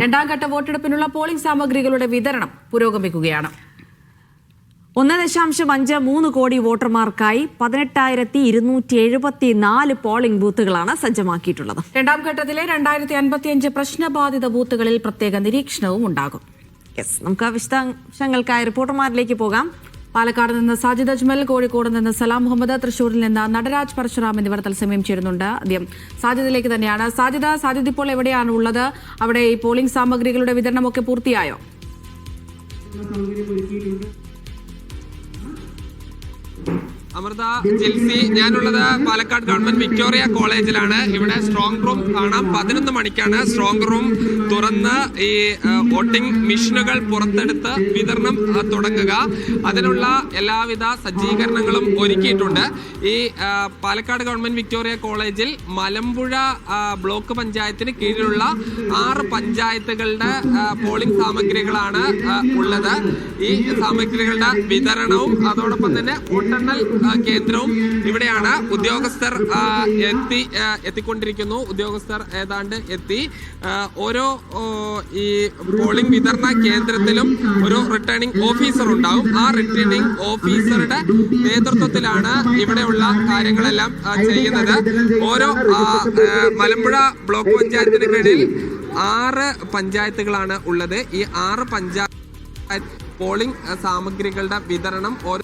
രണ്ടാം ഘട്ട വോട്ടെടുപ്പിനുള്ള പോളിംഗ് സാമഗ്രികളുടെ വിതരണം പുരോഗമിക്കുകയാണ്. ഒന്ന് ദശാംശം അഞ്ച് മൂന്ന് കോടി വോട്ടർമാർക്കായി പതിനെട്ടായിരത്തി ഇരുന്നൂറ്റി എഴുപത്തി നാല് പോളിംഗ് ബൂത്തുകളാണ് സജ്ജമാക്കിയിട്ടുള്ളത്. രണ്ടാം ഘട്ടത്തിലെ രണ്ടായിരത്തി അൻപത്തിയഞ്ച് പ്രശ്നബാധിത ബൂത്തുകളിൽ പ്രത്യേക നിരീക്ഷണവും ഉണ്ടാകും. നമുക്ക് വിശദാംശങ്ങൾക്കായി റിപ്പോർട്ടർമാരിലേക്ക് പോകാം. പാലക്കാട് നിന്ന് സാജിദ് അജ്മൽ കോഴിക്കോട് നിന്ന് സലാം മുഹമ്മദ് തൃശൂരിൽ നിന്ന് നടരാജ് പരശുറാം എന്നിവർ തത്സമയം ചേരുന്നുണ്ട്. ആദ്യം സാജിദിലേക്ക് തന്നെയാണ്. സാജിദ സാജിദ് ഇപ്പോൾ എവിടെയാണ് ഉള്ളത്? അവിടെ ഈ പോളിംഗ് സാമഗ്രികളുടെ വിതരണമൊക്കെ പൂർത്തിയായോ? അമൃത ജിൽസി ഞാനുള്ളത് പാലക്കാട് ഗവൺമെന്റ് വിക്ടോറിയ കോളേജിലാണ്. ഇവിടെ സ്ട്രോങ് റൂം കാണാം. പതിനൊന്ന് മണിക്കാണ് സ്ട്രോങ് റൂം തുറന്ന് ഈ വോട്ടിംഗ് മെഷീനുകൾ പുറത്തെടുത്ത് വിതരണം തുടങ്ങുക. അതിനുള്ള എല്ലാവിധ സജ്ജീകരണങ്ങളും ഒരുക്കിയിട്ടുണ്ട്. ഈ പാലക്കാട് ഗവൺമെന്റ് വിക്ടോറിയ കോളേജിൽ മലമ്പുഴ ബ്ലോക്ക് പഞ്ചായത്തിന് കീഴിലുള്ള ആറ് പഞ്ചായത്തുകളുടെ പോളിംഗ് സാമഗ്രികളാണ് ഉള്ളത്. ഈ സാമഗ്രികളുടെ വിതരണവും അതോടൊപ്പം തന്നെ വോട്ടെണ്ണൽ കേന്ദ്രവും ഇവിടെയാണ് ഉദ്യോഗസ്ഥർ എത്തി എത്തിക്കൊണ്ടിരിക്കുന്നു. ഉദ്യോഗസ്ഥർ ഏതാണ്ട് എത്തി. ഓരോ ഈ പോളിംഗ് വിതരണ കേന്ദ്രത്തിലും ഒരു റിട്ടേണിംഗ് ഓഫീസർ ഉണ്ടാവും. ആ റിട്ടേണിംഗ് ഓഫീസറുടെ നേതൃത്വത്തിലാണ് ഇവിടെയുള്ള കാര്യങ്ങളെല്ലാം ചെയ്യുന്നത്. ഓരോ മലമ്പുഴ ബ്ലോക്ക് പഞ്ചായത്തിന് കീഴിൽ ആറ് പഞ്ചായത്തുകളാണ് ഉള്ളത്. ഈ ആറ് പഞ്ചായത്ത് പോളിംഗ് സാമഗ്രികളുടെ വിതരണം ഓരോ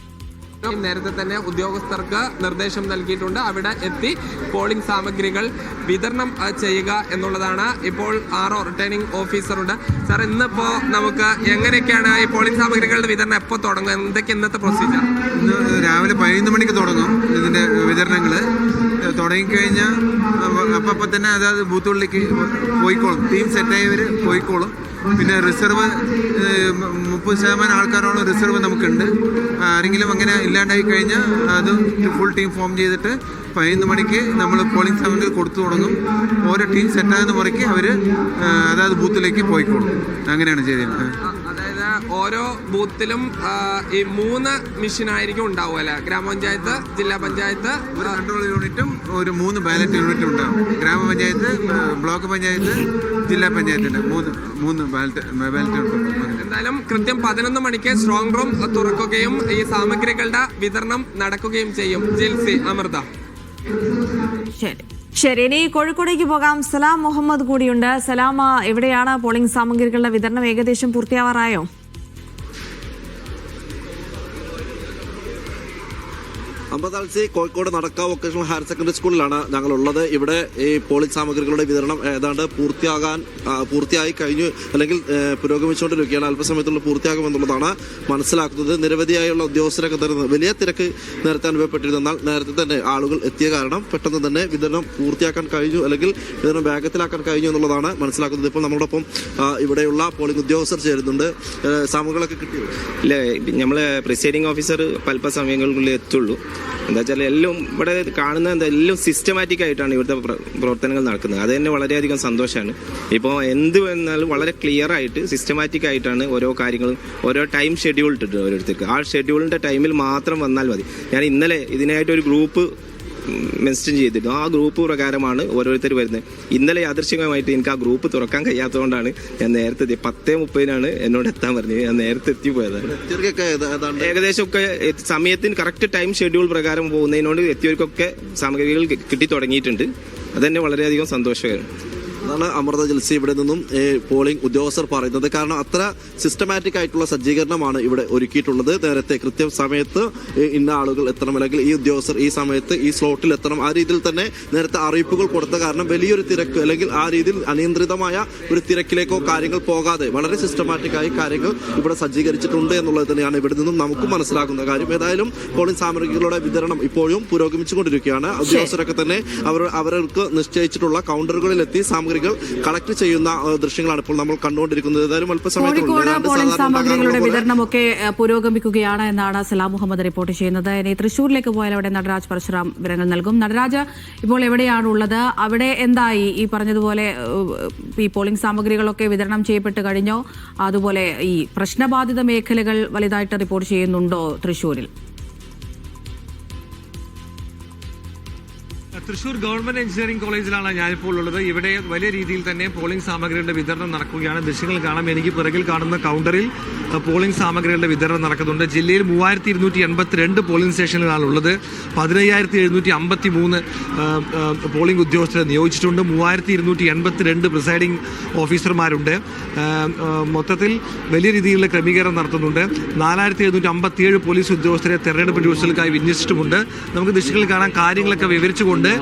നേരത്തെ തന്നെ ഉദ്യോഗസ്ഥർക്ക് നിർദ്ദേശം നൽകിയിട്ടുണ്ട്. അവിടെ എത്തി പോളിംഗ് സാമഗ്രികൾ വിതരണം ചെയ്യുക എന്നുള്ളതാണ് ഇപ്പോൾ ആറോ റിട്ടേണിംഗ് ഓഫീസറുണ്ട് സാർ ഇന്നിപ്പോ നമുക്ക് എങ്ങനെയൊക്കെയാണ് ഈ പോളിംഗ് സാമഗ്രികളുടെ വിതരണം എപ്പോൾ തുടങ്ങും എന്തൊക്കെ ഇന്നത്തെ പ്രൊസീജിയർ ഇന്ന് രാവിലെ പതിനൊന്ന് മണിക്ക് തുടങ്ങും ഇതിന്റെ വിതരണങ്ങൾ തുടങ്ങിക്കഴിഞ്ഞാൽ അപ്പം അപ്പം തന്നെ അതായത് ബൂത്തുകളിലേക്ക് പോയിക്കോളും. ടീം സെറ്റായവർ പോയിക്കോളും. പിന്നെ റിസർവ് മുപ്പത് ശതമാനം ആൾക്കാരോളം റിസർവ് നമുക്കുണ്ട്. ആരെങ്കിലും അങ്ങനെ ഇല്ലാണ്ടായി കഴിഞ്ഞാൽ അത് ഫുൾ ടീം ഫോം ചെയ്തിട്ട് പതിനൊന്ന് മണിക്ക് നമ്മൾ പോളിംഗ് സമയത്ത് കൊടുത്തു തുടങ്ങും. ഓരോ ടീം സെറ്റാകുന്ന മുറയ്ക്ക് അവർ അതായത് ബൂത്തിലേക്ക് പോയിക്കോളും. അങ്ങനെയാണ് ചെയ്തിരുന്നത് ഓരോ ബൂത്തിലും ഈ മൂന്ന് മെഷീൻ ആയിരിക്കും ഉണ്ടാവുക അല്ലെ? ഗ്രാമപഞ്ചായത്ത് ജില്ലാ പഞ്ചായത്ത് ഒരു കൺട്രോൾ യൂണിറ്റും ഒരു മൂന്ന് ബാലറ്റ് യൂണിറ്റും ഉണ്ടാവും. ഗ്രാമപഞ്ചായത്ത് ബ്ലോക്ക് പഞ്ചായത്ത് ജില്ലാ പഞ്ചായത്തിന്റെ മൂന്ന് മൂന്ന് ബാലറ്റ് ബാലറ്റ് എന്തായാലും കൃത്യം പതിനൊന്ന് മണിക്ക് സ്ട്രോങ് റൂം തുറക്കുകയും ഈ സാമഗ്രികളുടെ വിതരണം നടക്കുകയും ചെയ്യും. ജിൽസി അമൃത. ശരി. ശരി ഇനി കോഴിക്കോടേക്ക് പോകാം. സലാം മുഹമ്മദ് കൂടിയുണ്ട്. സലാമ എവിടെയാണ് പോളിംഗ് സാമഗ്രികളുടെ വിതരണം ഏകദേശം പൂർത്തിയാവാറായോ? അമ്പതാൽസി Kozhikode Nadakkavu vocational higher secondary സ്കൂളിലാണ് ഞങ്ങളുള്ളത്. ഇവിടെ ഈ പോളിംഗ് സാമഗ്രികളുടെ വിതരണം ഏതാണ്ട് പൂർത്തിയാകാൻ പൂർത്തിയായി കഴിഞ്ഞു അല്ലെങ്കിൽ പുരോഗമിച്ചുകൊണ്ടിരിക്കുകയാണ്. അല്പസമയത്തുള്ള പൂർത്തിയാകുമെന്നുള്ളതാണ് മനസ്സിലാക്കുന്നത്. നിരവധിയായുള്ള ഉദ്യോഗസ്ഥരൊക്കെ തന്നെ വലിയ തിരക്ക് നേരത്തെ അനുഭവപ്പെട്ടിരുന്നാൽ നേരത്തെ തന്നെ ആളുകൾ എത്തിയ കാരണം പെട്ടെന്ന് തന്നെ വിതരണം പൂർത്തിയാക്കാൻ കഴിഞ്ഞു അല്ലെങ്കിൽ വിതരണം വേഗത്തിലാക്കാൻ കഴിഞ്ഞു എന്നുള്ളതാണ് മനസ്സിലാക്കുന്നത്. ഇപ്പോൾ നമ്മളോടൊപ്പം ഇവിടെയുള്ള പോളിംഗ് ഉദ്യോഗസ്ഥർ ചേരുന്നുണ്ട്. സാമഗ്രികളൊക്കെ കിട്ടി ഇല്ല നമ്മളെ പ്രിസൈഡിങ് ഓഫീസർ അല്പസമയങ്ങൾക്കുള്ളിൽ എത്തുള്ളൂ. എന്താ വെച്ചാൽ എല്ലാം ഇവിടെ കാണുന്ന എന്താ എല്ലാം സിസ്റ്റമാറ്റിക് ആയിട്ടാണ് ഇവിടുത്തെ പ്രവർത്തനങ്ങൾ നടക്കുന്നത്. അത് തന്നെ വളരെയധികം സന്തോഷമാണ് ഇപ്പോൾ എന്ത് വന്നാലും വളരെ ക്ലിയർ ആയിട്ട് സിസ്റ്റമാറ്റിക് ആയിട്ടാണ് ഓരോ കാര്യങ്ങളും ഓരോ ടൈം ഷെഡ്യൂൾ ഇട്ടിട്ടുണ്ട് ഓരോരുത്തർക്ക്. ആ ഷെഡ്യൂളിന്റെ ടൈമിൽ മാത്രം വന്നാൽ മതി. ഞാൻ ഇന്നലെ ഇതിനായിട്ട് ഒരു ഗ്രൂപ്പ് മെൻഷൻ ചെയ്തിരുന്നു. ആ ഗ്രൂപ്പ് പ്രകാരമാണ് ഓരോരുത്തർ വരുന്നത്. ഇന്നലെ യാദൃശ്യമായിട്ട് എനിക്ക് ആ ഗ്രൂപ്പ് തുറക്കാൻ കഴിയാത്തതുകൊണ്ടാണ് ഞാൻ നേരത്തെ എത്തി പത്തേ മുപ്പതിനാണ് എന്നോട് എത്താൻ പറഞ്ഞത്. ഞാൻ നേരത്തെ എത്തി ഏതാണ്ട് ഏകദേശം ഒക്കെ സമയത്തിന് കറക്റ്റ് ടൈം ഷെഡ്യൂൾ പ്രകാരം പോകുന്നതിനോട് എത്തിയവർക്കൊക്കെ സാമഗ്രികൾ കിട്ടി തുടങ്ങിയിട്ടുണ്ട്. അതന്നെ വളരെയധികം സന്തോഷകരം. അതാണ് അമൃത ജിൽസി ഇവിടെ നിന്നും ഈ പോളിംഗ് ഉദ്യോഗസ്ഥർ പറയുന്നത്. കാരണം അത്ര സിസ്റ്റമാറ്റിക് ആയിട്ടുള്ള സജ്ജീകരണമാണ് ഇവിടെ ഒരുക്കിയിട്ടുള്ളത്. നേരത്തെ കൃത്യം സമയത്ത് ഇന്ന ആളുകൾ എത്തണം അല്ലെങ്കിൽ ഈ ഉദ്യോഗസ്ഥർ ഈ സമയത്ത് ഈ സ്ലോട്ടിൽ എത്തണം. ആ രീതിയിൽ തന്നെ നേരത്തെ അറിയിപ്പുകൾ കൊടുത്ത കാരണം വലിയൊരു തിരക്ക് അല്ലെങ്കിൽ ആ രീതിയിൽ അനിയന്ത്രിതമായ ഒരു തിരക്കിലേക്കോ കാര്യങ്ങൾ പോകാതെ വളരെ സിസ്റ്റമാറ്റിക്കായി കാര്യങ്ങൾ ഇവിടെ സജ്ജീകരിച്ചിട്ടുണ്ട് എന്നുള്ളത് തന്നെയാണ് ഇവിടെ നിന്നും നമുക്ക് മനസ്സിലാക്കുന്ന കാര്യം. ഏതായാലും പോളിംഗ് സാമഗ്രികളുടെ വിതരണം ഇപ്പോഴും പുരോഗമിച്ചുകൊണ്ടിരിക്കുകയാണ്. ഉദ്യോഗസ്ഥരൊക്കെ തന്നെ അവർ അവർക്ക് നിശ്ചയിച്ചിട്ടുള്ള കൗണ്ടറുകളിലെത്തി സാമഗ്രികൾ കളക്ട് ചെയ്യുന്ന ദൃശ്യങ്ങളാണ് ഇപ്പോൾ നമ്മൾ കണ്ടുകൊണ്ടിരിക്കുന്നത്. ഏതായാലും സാമഗ്രികളുടെ വിതരണമൊക്കെ പുരോഗമിക്കുകയാണ് എന്നാണ് സലാം മുഹമ്മദ് റിപ്പോർട്ട് ചെയ്യുന്നത്. ഇനി തൃശൂരിലേക്ക് പോയാൽ അവിടെ നടരാജ് പരശുറാം വിവരങ്ങൾ നൽകും. നടരാജ് ഇപ്പോൾ എവിടെയാണ് ഉള്ളത്? അവിടെ എന്തായി? ഈ പറഞ്ഞതുപോലെ ഈ പോളിംഗ് സാമഗ്രികളൊക്കെ വിതരണം ചെയ്യപ്പെട്ട് കഴിഞ്ഞോ? അതുപോലെ ഈ പ്രശ്നബാധിത മേഖലകൾ വലുതായിട്ട് റിപ്പോർട്ട് ചെയ്യുന്നുണ്ടോ തൃശൂരിൽ തൃശൂർ ഗവൺമെന്റ് എഞ്ചിനീയറിംഗ് കോളേജിലാണ് ഞാനിപ്പോൾ ഉള്ളത്. ഇവിടെ വലിയ രീതിയിൽ തന്നെ പോളിംഗ് സാമഗ്രികളുടെ വിതരണം നടക്കുകയാണ്. ദൃശ്യങ്ങൾ കാണാം. എനിക്ക് പിറകിൽ കാണുന്ന കൗണ്ടറിൽ പോളിംഗ് സാമഗ്രികളുടെ വിതരണം നടക്കുന്നുണ്ട്. ജില്ലയിൽ മൂവായിരത്തി ഇരുന്നൂറ്റി എൺപത്തിരണ്ട് പോളിംഗ് സ്റ്റേഷനുകളാണ് ഉള്ളത്. പതിനയ്യായിരത്തി എഴുന്നൂറ്റി അമ്പത്തി മൂന്ന് പോളിംഗ് ഉദ്യോഗസ്ഥരെ നിയോഗിച്ചിട്ടുണ്ട്. മൂവായിരത്തി ഇരുന്നൂറ്റി എൺപത്തിരണ്ട് പ്രിസൈഡിംഗ് ഓഫീസർമാരുണ്ട് മൊത്തത്തിൽ വലിയ രീതിയിലുള്ള ക്രമീകരണം നടത്തുന്നുണ്ട്. നാലായിരത്തി എഴുന്നൂറ്റി അമ്പത്തിയേഴ് പോലീസ് ഉദ്യോഗസ്ഥരെ തെരഞ്ഞെടുപ്പ് ഡ്യൂട്ടികൾക്കായി വിന്യസിച്ചിട്ടുമുണ്ട്. നമുക്ക് ദൃശ്യങ്ങളിൽ കാണാൻ കാര്യങ്ങളൊക്കെ വിവരിച്ചുകൊണ്ട്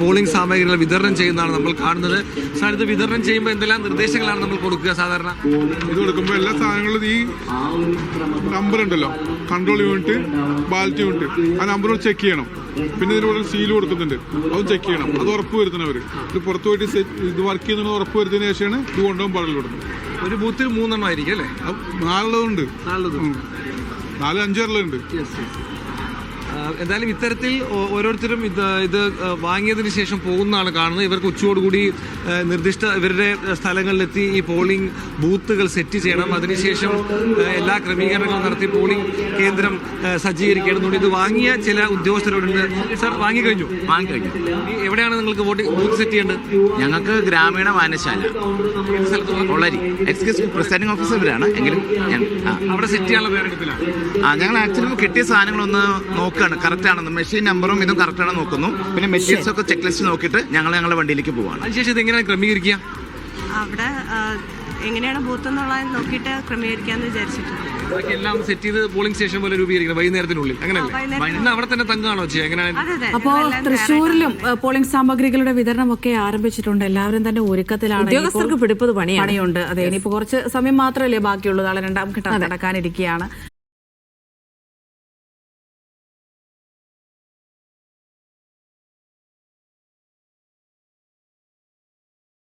പോളിംഗ് സാമഗ്രികൾ വിതരണം ചെയ്യുന്നതാണ് നമ്മൾ കാണുന്നത്. സാർ ഇത് വിതരണം ചെയ്യുമ്പോൾ എന്തെല്ലാം നിർദ്ദേശങ്ങളാണ് നമ്മൾ കൊടുക്കുക സാധാരണ? ഇത് കൊടുക്കുമ്പോൾ എല്ലാ സാധനങ്ങളും ഈ നമ്പർ ഉണ്ടല്ലോ. കൺട്രോൾ യൂണിറ്റ് ബാലറ്റ് യൂണിറ്റ് ആ നമ്പർ ചെക്ക് ചെയ്യണം. പിന്നെ ഇതിലൂടെ സീൽ കൊടുക്കുന്നുണ്ട്. അതും ചെക്ക് ചെയ്യണം. അത് ഉറപ്പ് വരുത്തണവർ ഇത് പുറത്തു പോയിട്ട് ഇത് വർക്ക് ചെയ്യുന്നത് ഉറപ്പ് വരുത്തിയതിനു ശേഷമാണ് ഇത് കൊണ്ടുപോകാൻ പാടുള്ളൂ കൊടുക്കുന്നത്. ഒരു ബൂത്തിൽ മൂന്നെണ്ണം ആയിരിക്കും അല്ലേ? നാലുള്ളതുണ്ട് ഉം. നാല് അഞ്ചാറുകളുണ്ട് ആഹ് എന്തായാലും ഇത്തരത്തിൽ ഓരോരുത്തരും ഇത് ഇത് വാങ്ങിയതിന് ശേഷം പോകുന്നതാണ് കാണുന്നത്. ഇവർക്ക് ഉച്ചയോടുകൂടി നിർദ്ദിഷ്ട ഇവരുടെ സ്ഥലങ്ങളിലെത്തി ഈ പോളിംഗ് ബൂത്തുകൾ സെറ്റ് ചെയ്യണം. അതിനുശേഷം എല്ലാ ക്രമീകരണങ്ങളും നടത്തി പോളിംഗ് കേന്ദ്രം സജ്ജീകരിക്കണം സജ്ജീകരിക്കേണ്ടതുണ്ട് ഇത് വാങ്ങിയ ചില ഉദ്യോഗസ്ഥരോടുണ്ട് സാർ വാങ്ങിക്കഴിഞ്ഞു? വാങ്ങിക്കഴിഞ്ഞു. എവിടെയാണ് നിങ്ങൾക്ക് വോട്ട് ബൂത്ത് സെറ്റ് ചെയ്യേണ്ടത്? ഞങ്ങൾക്ക് ഗ്രാമീണ വായനശാല. കൊള്ളരി. എക്സിക്യൂട്ടീവ് പ്രിസൈഡിംഗ് ഓഫീസറാണ് എങ്കിലും ഞ- അവിടെ സെറ്റ് ചെയ്യാനുള്ള ആ ഞങ്ങൾ ആക്ച്വലി കിട്ടിയ സാധനങ്ങളൊന്ന് നോക്കുകയാണ് കറക്റ്റ് ആണെന്ന്. മെഷീൻ നമ്പറും ഇതും കറക്റ്റ് ആണെന്ന് നോക്കുന്നു. പിന്നെ മെറ്റീരിയൽസ് ഒക്കെ ചെക്ക് ലിസ്റ്റ് നോക്കിയിട്ട് ഞങ്ങൾ ഞങ്ങളുടെ വണ്ടിയിലേക്ക് പോവാണ്. അതിനുശേഷം ഇത് എങ്ങനെയാണ് ക്രമീകരിക്കുക? അവിടെ എങ്ങനെയാണ് ബൂത്ത് എന്നുള്ളത് നോക്കിയിട്ട് ക്രമീകരിക്കാന്ന് വിചാരിച്ചിട്ടുണ്ട്. ബാക്കി എല്ലാം സെറ്റ് ചെയ്ത് പോളിംഗ് സ്റ്റേഷൻ പോലെ രൂപീകരിക്കണം വൈകുന്നേരത്തിനുള്ളിൽ. അങ്ങനെയല്ലേ ഇന്ന് അവിടെ തന്നെ തങ്ങുകയാണോ ചെയ്യുക എങ്ങനെയാണ്? അപ്പോ തൃശ്ശൂരിലും പോളിംഗ് സാമഗ്രികളുടെ വിതരണമൊക്കെ ആരംഭിച്ചിട്ടുണ്ട്. എല്ലാവരും തന്നെ ഒരുക്കത്തിലാണ്. ഉദ്യോഗസ്ഥർക്ക് പിടിപ്പത് പണിയാണ്. പണിയുണ്ട്. അതെ ഇനിയിപ്പോ കുറച്ച് സമയം മാത്രമല്ലേ ബാക്കിയുള്ളൂ. നാളെ രണ്ടാം ഘട്ടം നടക്കാനിരിക്കുകയാണ്.